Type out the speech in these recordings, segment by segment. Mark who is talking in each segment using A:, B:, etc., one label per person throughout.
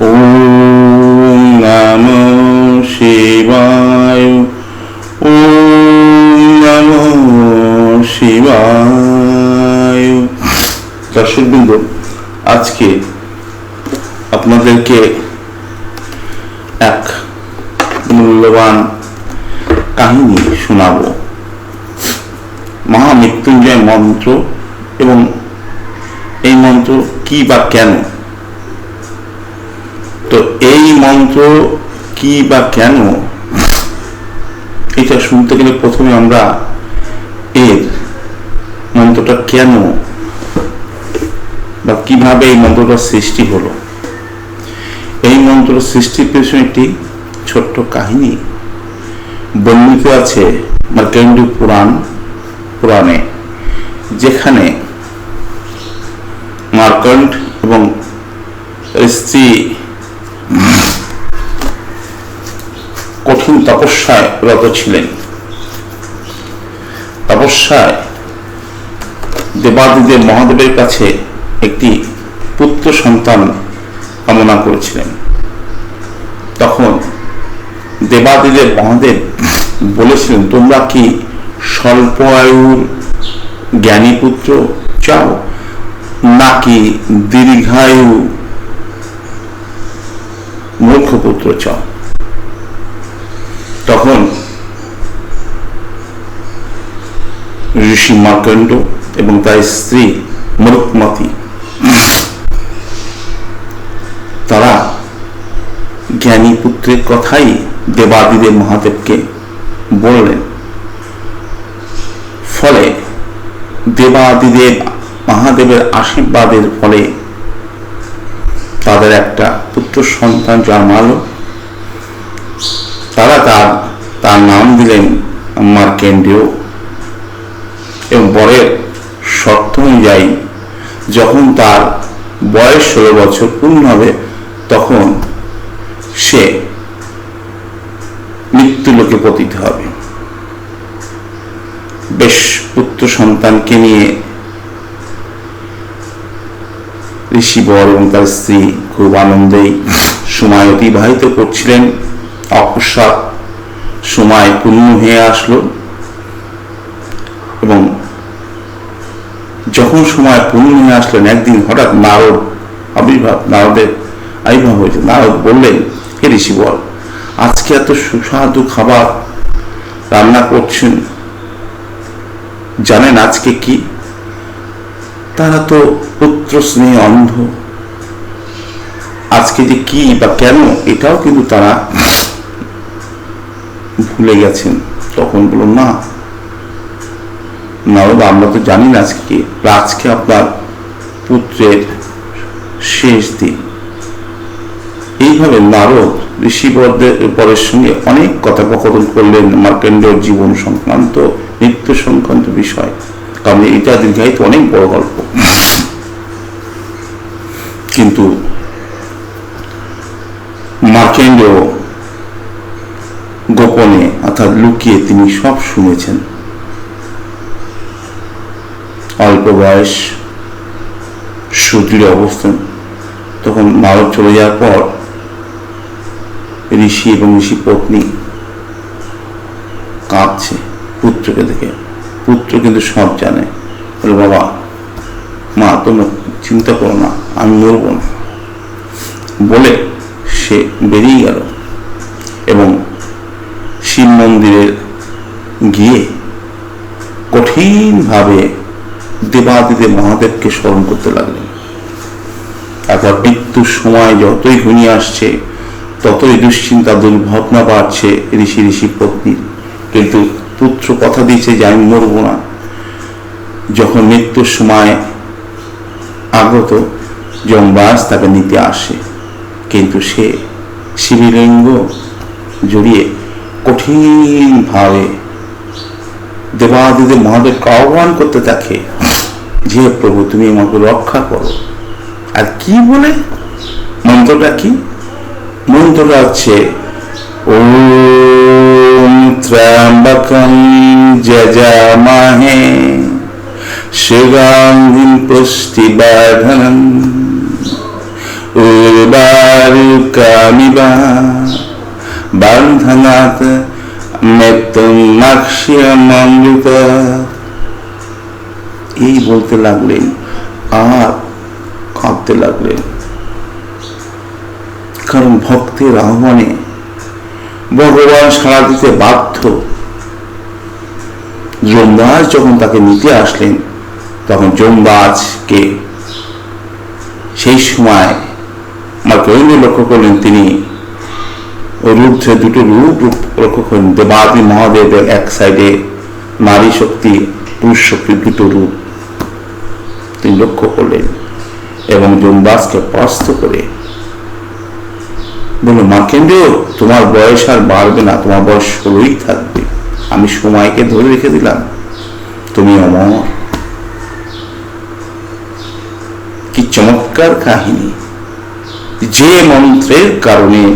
A: ওম নম শিবায়, ওম নম শিবায়। দর্শকবৃন্দ, আজকে আপনাদেরকে এক মূল্যবান কাহিনী শোনাব। মহামৃত্যুঞ্জয় মন্ত্র এবং এই মন্ত্র কি বা কেন? তো এই মন্ত্র কি বা কেন? এটা শুনতে গেলে প্রথমে আমরা এর মন্ত্রটা কেন বা কীভাবে এই মন্ত্রটা সৃষ্টি হলো? এই মন্ত্র সৃষ্টির পেছনে একটি ছোট্ট কাহিনী বর্ণিত আছে মার্কেন্ডু পুরাণ, পুরাণে, যেখানে মার্কন্ড এবং স্ত্রী কঠিন তপস্যায় রত ছিলেন। তপস্যায় দেবাদিদেব মহাদেবের কাছে একটি পুত্র সন্তান কামনা করেছিলেন। তখন দেবাদিদেব মহাদেব বলেছিলেন, তোমরা কি স্বল্প আয়ুর জ্ঞানী পুত্র চাও? নাকি দীর্ঘায়ু মূর্খ পুত্র চাও? তখন ঋষি মার্কণ্ড এবং তার স্ত্রী মরুকমতি। তারা জ্ঞানী পুত্রের কথাই দেবাদিদেব মহাদেবকে বললেন। ফলে দেবাদিদেব মহাদেবের আশীর্বাদের ফলে তাদের একটা পুত্র সন্তান জন্মালো। তারা তার তার নাম দিলেন মার্কেন্ডেয় এবং বরের শর্ত অনুযায়ী যখন তার বয়স ষোলো বছর পূর্ণ হবে, তখন সে মৃত্যু লোকে পতিত হবে। বেশ পুত্র সন্তানকে নিয়ে ঋষি বর এবং তার স্ত্রী খুব আনন্দেই সময় অতিবাহিত করছিলেন। অকস্মাৎ সময় পূর্ণ হয়ে আসলো এবং যখন সময় পূর্ণ হয়ে আসলেন, একদিন হঠাৎ নারদ আবির্ভাব, নারদের আবির্ভাব হয়েছে। নারদ বললেন, হে ঋষি বল আজকে এত সুস্বাদু খাবার রান্না করছেন, জানেন আজকে কি? তারা তো পুত্র স্নেহে অন্ধ। আজকে যে কি বা কেন, এটাও কিন্তু তারা ভুলে গেছেন। তখন বলল না নারদ আমরা তো জানি না আজকে আজকে আপনার পুত্রের শেষ দিন। এইভাবে নারদ ঋষিবরদের পরের সঙ্গে অনেক কথোপকথন করলেন মার্কেন্ডর জীবন সংক্রান্ত মৃত্যু সংক্রান্ত বিষয়। কারণ এটা দীর্ঘায়িত অনেক বড় গল্প। কিন্তু মার্কেন্ড গোপনে অর্থাৎ লুকিয়ে তিনি সব শুনেছেন। অল্প বয়স, সুদৃঢ় অবস্থান। তখন নারদ চলে যাওয়ার পর ঋষি এবং ঋষি পত্নী কাঁদছে পুত্রকে দেখে। পুত্র কিন্তু সব জানে। বলে, বাবা, মা, তোমরা চিন্তা করো না, আমি মরবো না। বলে সে বেরিয়ে গেল এবং শিব মন্দিরে গিয়ে কঠিনভাবে দেবাদিদেব মহাদেবকে স্মরণ করতে লাগলেন। তারপর মৃত্যুর সময় যতই ঘনিয়ে আসছে, ততই দুশ্চিন্তা, দুর্ভাবনা বাড়ছে ঋষি ঋষি পত্নীর কিন্তু পুত্র কথা দিয়েছে যে, আমি মরব না। যখন মৃত্যুর সময় আগত, যমরাজ তাকে নিতে আসে। কিন্তু সে শিবলিঙ্গ জড়িয়ে কঠিনভাবে দেবাদিদেব মহাদেবকে আহ্বান করতে থাকে। যে প্রভু, তুমি আমাকে রক্ষা করো। আর কি বলে? মন্ত্রটা কি? মন্ত্রটা হচ্ছে, ওম ত্র্যম্বকম যজামহে শিগাঙ্গিম পুষ্টিবর্ধনম উর্বারু কামিবা বান্ধনাত মৃত্যুমাক্ষিয়মৃত এই বলতে লাগলেন, আর কাঁদতে লাগলেন। কারণ ভক্তের আহ্বানে ভগবান সাড়া দিতে বাধ্য। যমরাজ যখন তাকে নিতে আসলেন, তখন যমরাজকে সেই সময় আমার কেন্দ্র লক্ষ্য করলেন তিনি রুদ্রে দুটো রূপ রূপ লক্ষ্য করেন দেবাদি মহাদেবের এক সাইডে নারী শক্তি, পুরুষ শক্তি দুটো রূপ। লক্ষ্য করলেন এবং যমরাজকে পরাস্ত করে বলল মার্কেন্দ্র তোমার বয়স আর বাড়বে না, তোমার বয়স ষোলোই থাকবে। আমি সময়কে ধরে রেখে দিলাম। তুমি অমর। কি চমৎকার কাহিনী। যে মন্ত্রের কারণে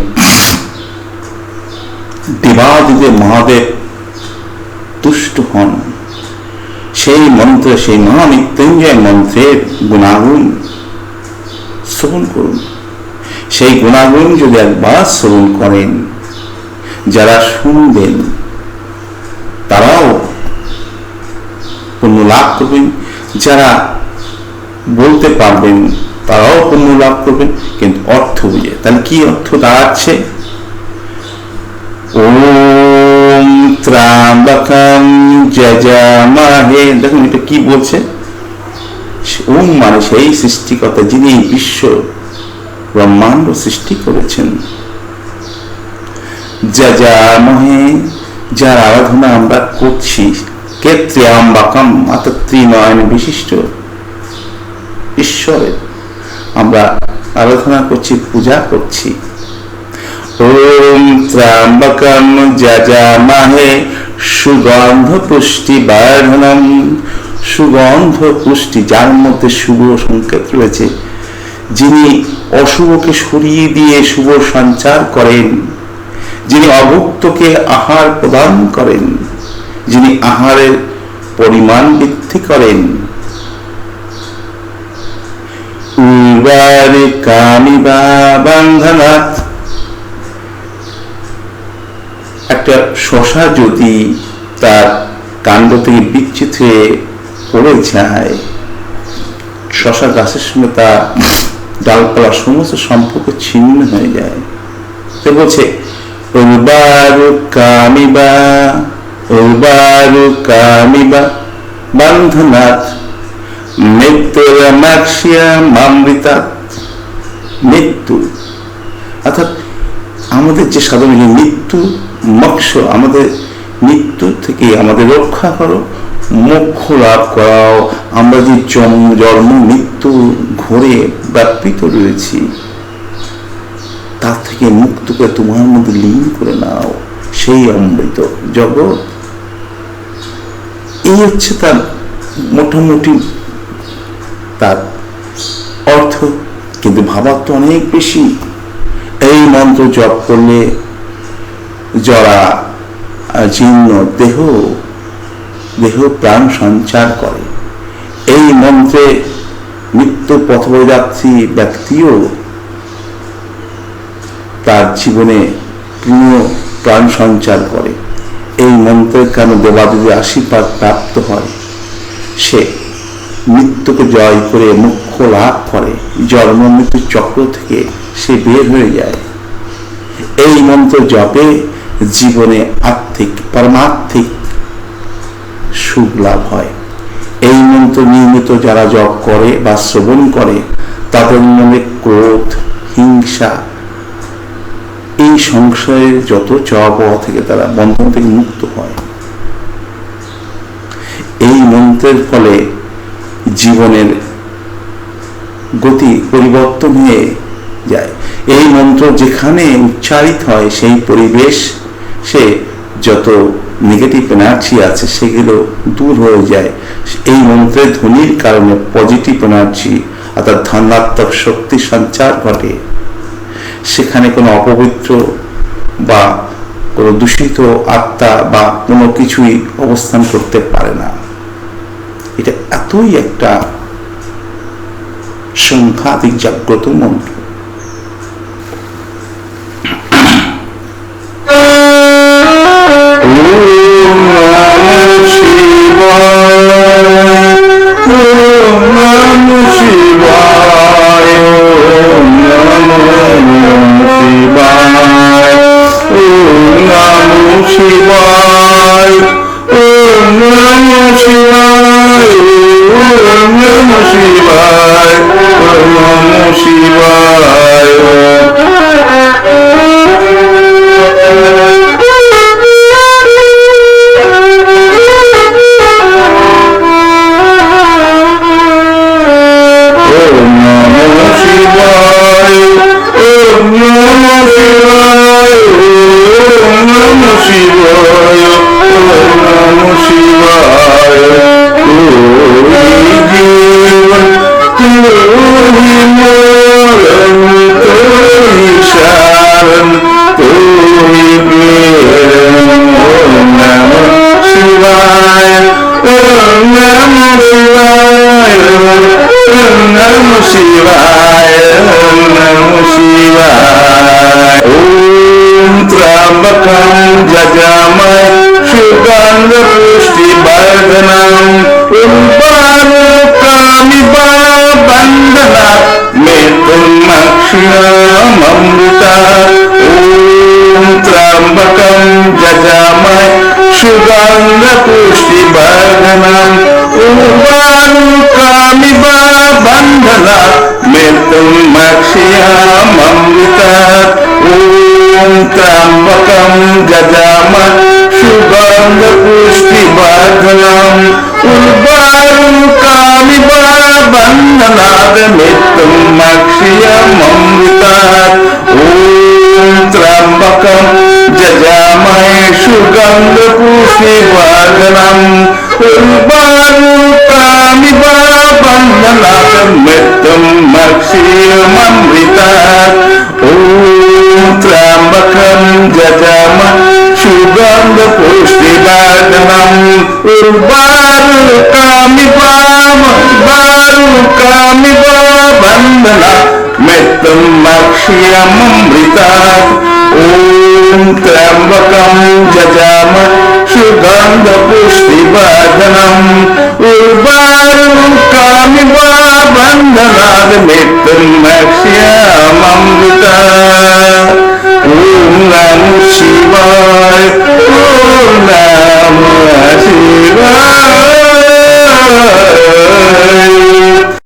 A: দেবাদিদেব মহাদেব তুষ্ট হন। সেই মন্ত্র, সেই মহামৃত্যুঞ্জয় মন্ত্রের গুণাগুণ শ্রবণ করুন। সেই গুণাগুণ যদি একবার শ্রবণ করেন, যারা শুনবেন, তারাও পুণ্য লাভ করবেন। যারা বলতে পারবেন, তারাও পুণ্য লাভ করবেন। কিন্তু অর্থ বুঝে। তাহলে কি অর্থ দাঁড়াচ্ছে? ওম ত্রাম্বকম যজামহে দেখুন, এটা কি বলছে? ওম মানে সেই সৃষ্টিকর্তা যিনি বিশ্ব ব্রহ্মাণ্ড সৃষ্টি করেছেন। যার আরাধনা আমরা করছি কে ত্রিয়াম্বাকম অর্থাৎ ত্রিনয়ন বিশিষ্ট। ঈশ্বরের আমরা আরাধনা করছি, পূজা করছি। ওম ত্রাম্বকম যজামহে সুগন্ধ পুষ্টি বর্ধনম সুগন্ধ পুষ্টি যার মধ্যে শুভ সংকেত রয়েছে। যিনি অশুভকে সরিয়ে দিয়ে শুভ সঞ্চার করেন, যিনি অভুক্তকে আহার প্রদান করেন, যিনি আহারের পরিমাণ বৃদ্ধি করেন। উর্বারে কামিবা বন্ধনাথ একটা শশা যদি তার কাণ্ড থেকে বিচ্ছিত হয়ে পড়ে যায় শশা গাছের সঙ্গে তার ডালপালা সমস্ত সম্পর্ক ছিন্ন হয়ে যায়। তো বলছে মামৃতা মৃত্যু। অর্থাৎ আমাদের যে সাধারণ মৃত্যু মক্ষ, আমাদের মৃত্যু থেকে আমাদের রক্ষা করো, মোক্ষ লাভ করাও। আমরা যে জন্ম জন্ম, মৃত্যু ঘরে ব্যাপিত রয়েছি, তার থেকে মুক্তকে তোমার মধ্যে লীন করে নাও। সেই অমৃত জগৎ। এই হচ্ছে তার মোটামুটি তার অর্থ। কিন্তু ভাবার তো অনেক বেশি। এই মন্ত্র জপ করলে জরা জীর্ণ দেহ দেহ প্রাণ সঞ্চার করে। এই মন্ত্রে মৃত্যু পথযাত্রী ব্যক্তিও তার জীবনে প্রিয় প্রাণ সঞ্চার করে। এই মন্ত্রের কারণে দেবাদেবী আশীর্বাদ প্রাপ্ত হয়? সে মৃত্যুকে জয় করে মুখ্য লাভ করে। জন্ম মৃত্যু চক্র থেকে সে বের হয়ে যায়। এই মন্ত্র জপে জীবনে আর্থিক পরমার্থিক সুখ লাভ হয়। এই মন্ত্র নিয়মিত যারা জপ করে বা শ্রবণ করে, তাদের মনে ক্রোধ, হিংসা, এই সংশয়ের যত চাওয়া থেকে তারা বন্ধন থেকে মুক্ত হয়। এই মন্ত্রের ফলে জীবনের গতি পরিবর্তন হয়ে যায়। এই মন্ত্র যেখানে উচ্চারিত হয়, সেই পরিবেশ সে যত নেগেটিভ এনার্জি আছে সেগুলো দূর হয়ে যায়। এই মন্ত্রের ধ্বনির কারণে পজিটিভ এনার্জি অর্থাৎ ধনাত্মক শক্তি সঞ্চার ঘটে। সেখানে কোনো অপবিত্র বা কোনো দূষিত আত্মা বা কোনো কিছুই অবস্থান করতে পারে না। এটা এতই একটা সংঘাতিক জাগ্রত মন্ত্র। దృష్టి బంధనం కుంభాను కామి బంధన మేతుమృత ఓం త్రంబకం జజామ సుగంధ పుష్టి బంధనం కుంభాను కామి బంధన మేతుమృత ఓం త్రం सुगन्धपुष्टिवर्धनम् उर्वारुकामिव बन्धनाद मृत्युमक्षयममृतात् ॐ त्र्यम्बकं जजामहे सुगन्धपुष्टिवर्धनम् उर्वारुकामिव बन्धनाद मृत्युमक्षयममृतात् ॐ ജജമ സുഗന്ധ പുഷ്ടിവർദ്ധനം ഉർവാരു കാമിപാമ വാരു കാമിപാ വന്ദന മെത്തം മക്ഷ്യമൃത ഓം ത്രംബകം ജജാമ സുഗന്ധ പുഷ്ടിവർദ്ധനം ഉർവാരു കാമിപാ വന്ദനാദ മെത്തം മക്ഷ്യമാമൃത Om Nam Shivaya Om Nam Shivaya